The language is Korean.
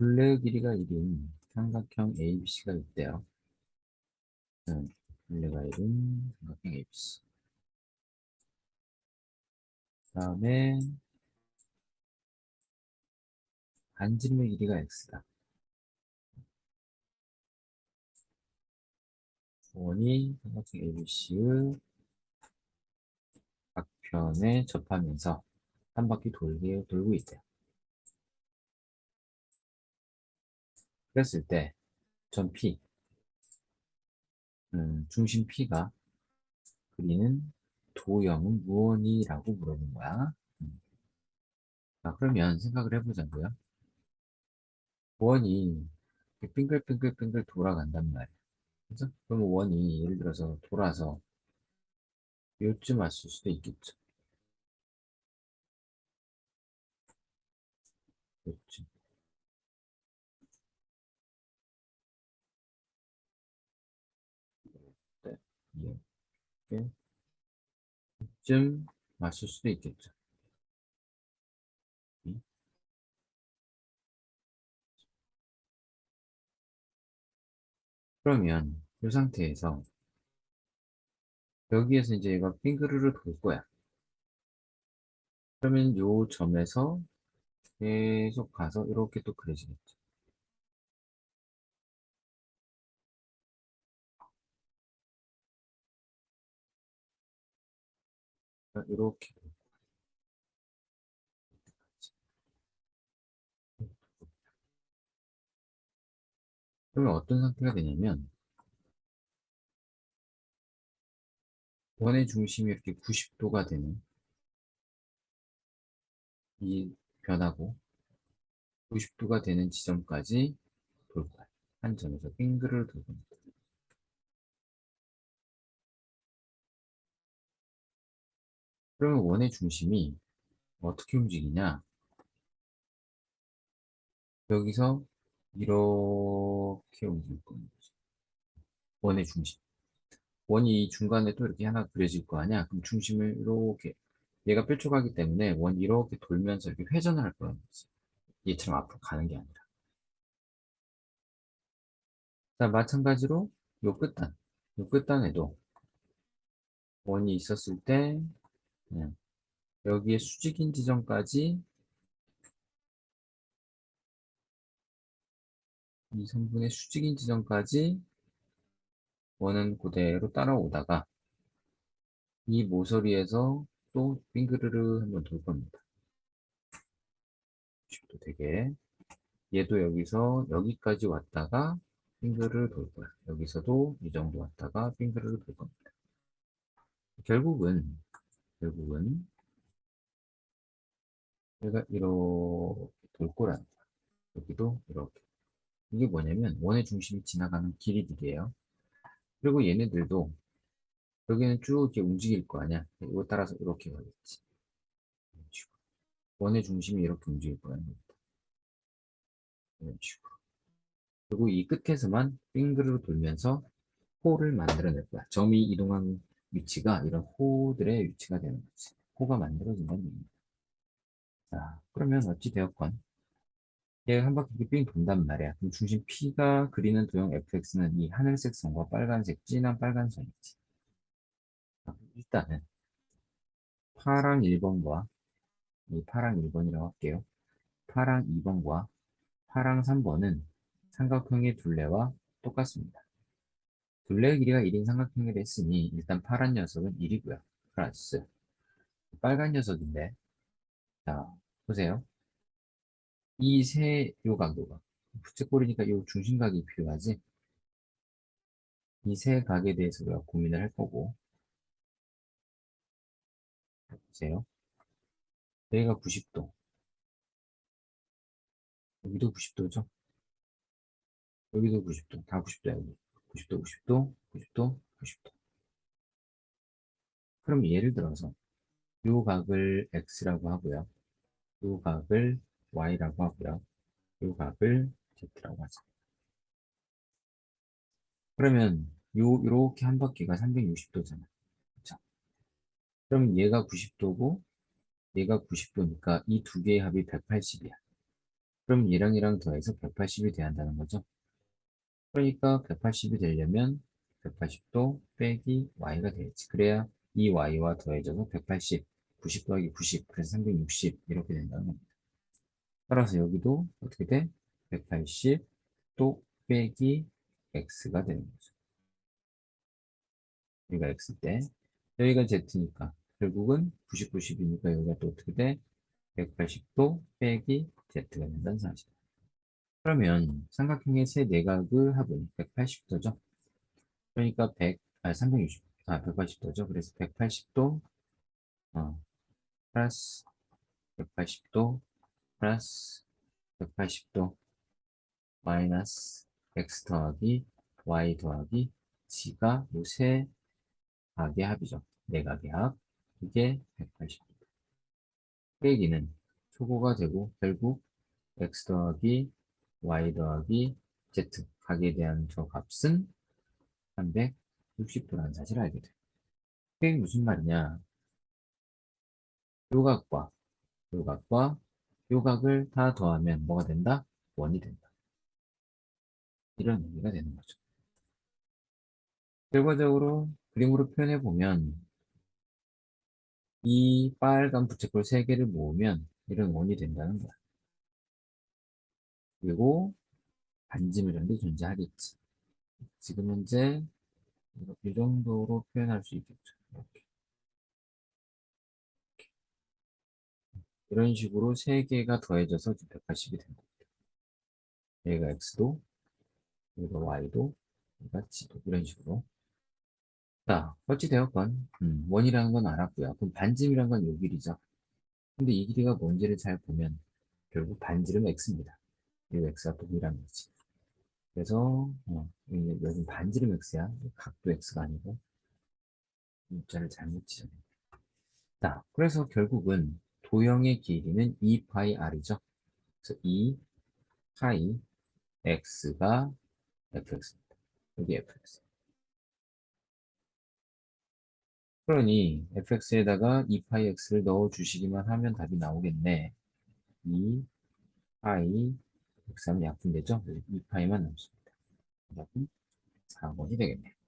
둘레의 길이가 1인 삼각형 ABC가 있대요. 음, 둘레가 1인 삼각형 ABC. 다음에 반지름의 길이가 X다. 원이 삼각형 ABC의 각편에 접하면서 한 바퀴 돌게 돌고 있대요. 그랬을 때, 전 P, 음, 중심 P가 그리는 도형은 무언이라고 물어본 거야. 음. 자, 그러면 생각을 해보자고요. 원이 빙글빙글빙글 돌아간단 말이야. 그죠? 그럼 원이 예를 들어서 돌아서 요쯤 왔을 수도 있겠죠. 요쯤. 네, 이렇게 쯤 왔을 수도 있겠죠. 음. 그러면 이 상태에서 여기에서 이제 얘가 빙그르르 돌 거야. 그러면 요 점에서 계속 가서 이렇게 또 그려지겠죠. 이렇게 그러면 어떤 상태가 되냐면 원의 중심이 이렇게 90도가 되는 이 변하고 90도가 되는 지점까지 돌 거야. 한 점에서 빙그를 돌겁 그러면 원의 중심이 어떻게 움직이냐? 여기서 이렇게 움직일 겁니다. 원의 중심. 원이 중간에 또 이렇게 하나 그려질 거 아니야? 그럼 중심을 이렇게 얘가 뾰족하기 때문에 원이 이렇게 돌면서 이렇게 회전을 할 거란 거지. 얘처럼 앞으로 가는 게 아니라. 자, 마찬가지로 요 끝단, 요 끝단에도 원이 있었을 때 그냥 여기에 수직인 지점까지 이 성분의 수직인 지점까지 원은 그대로 따라오다가 이 모서리에서 또 빙그르르 한번 돌 겁니다. 90도 되게 얘도 여기서 여기까지 왔다가 빙그르르 돌 거야. 여기서도 이 정도 왔다가 빙그르르 돌 겁니다. 결국은 결국은 얘가 이렇게 돌 거라는 거야. 여기도 이렇게 이게 뭐냐면 원의 중심이 지나가는 길이들이에요. 그리고 얘네들도 여기는 쭉 이렇게 움직일 거 아니야. 이거 따라서 이렇게 가겠지. 이런 식으로. 원의 중심이 이렇게 움직일 겁니다. 이런 식으로. 그리고 이 끝에서만 빙그르르 돌면서 호를 만들어낼 거야. 점이 이동한 위치가 이런 호들의 위치가 되는 거지. 호가 만들어진다는 얘기입니다. 자, 그러면 어찌 되었건 얘가 한 바퀴 빙 돈단 말이야. 그럼 중심 P가 그리는 도형 fx는 이 하늘색 선과 빨간색, 진한 빨간 선이지. 자, 일단은 파랑 1번과 이 파랑 1번이라고 할게요. 파랑 2번과 파랑 3번은 삼각형의 둘레와 똑같습니다. 둘레의 길이가 1인 삼각형을 했으니 일단 파란 녀석은 1이고요. 플러스 빨간 녀석인데 자 보세요. 이 세 요 각도가 부채꼴이니까 요 중심각이 필요하지. 이 세 각에 대해서 우리가 고민을 할 거고 보세요. 여기가 90도 여기도 90도죠. 여기도 90도 다 90도야 여기 90도 90도 90도 90도 그럼 예를 들어서 요 각을 x라고 하고요. 요 각을 y라고 하고요. 요 각을 z라고 하죠. 그러면 요 이렇게 한 바퀴가 360도잖아. 그렇죠? 그럼 얘가 90도고 얘가 90도니까 이 두 개의 합이 180이야. 그럼 얘랑 얘랑 더해서 180이 돼야 한다는 거죠. 그러니까 180이 되려면 180도 빼기 y가 되겠지. 그래야 이 y와 더해져서 180, 90 더하기 90, 그래서 360 이렇게 된다는 겁니다. 따라서 여기도 어떻게 돼? 180 또 빼기 x가 되는 거죠. 여기가 x 때 여기가 z니까 결국은 90, 90이니까 여기가 또 어떻게 돼? 180도 빼기 z가 된다는 사실. 그러면 삼각형의 세 내각을 합은 180도죠. 그러니까 100, 아, 360, 아, 180도죠. 그래서 180도, 어, 플러스 180도, 플러스 180도, 마이너스 x 더하기 y 더하기 g가 요세 각의 합이죠. 내각의 합. 이게 180도. 빼기는 초고가 되고 결국 x 더하기 y 더하기 z 각에 대한 저 값은 360도라는 사실을 알게 돼요. 이게 무슨 말이냐? 요 각과 요 각과 요 각을 다 더하면 뭐가 된다? 원이 된다. 이런 의미가 되는 거죠. 결과적으로 그림으로 표현해 보면 이 빨간 부채꼴 3개를 모으면 이런 원이 된다는 거야. 그리고 반지름도 존재하겠지. 지금 현재 이 정도로 표현할 수 있겠죠. 이렇게. 이런 식으로 3개가 더해져서 180이 된 겁니다. 얘가 x도, 얘가 y도, 얘가 g도 이런 식으로. 자, 어찌 되었건 음, 원이라는 건 알았고요. 그럼 반지름이란 건 요 길이죠. 근데 이 길이가 뭔지를 잘 보면 결국 반지름 x입니다. 이 x가 동일한 거지. 그래서 어, 여기 반지름 x야. 각도 x가 아니고 문자를 잘못 지정해. 자, 그래서 결국은 도형의 길이는 2파이 r이죠. 그래서 2파이 x가 fx입니다. 여기 fx. 그러니 fx에다가 2파이 x를 넣어 주시기만 하면 답이 나오겠네. 2파이 x 하면 약분되죠? 2파이만 남습니다. 답은 4번이 되겠네요.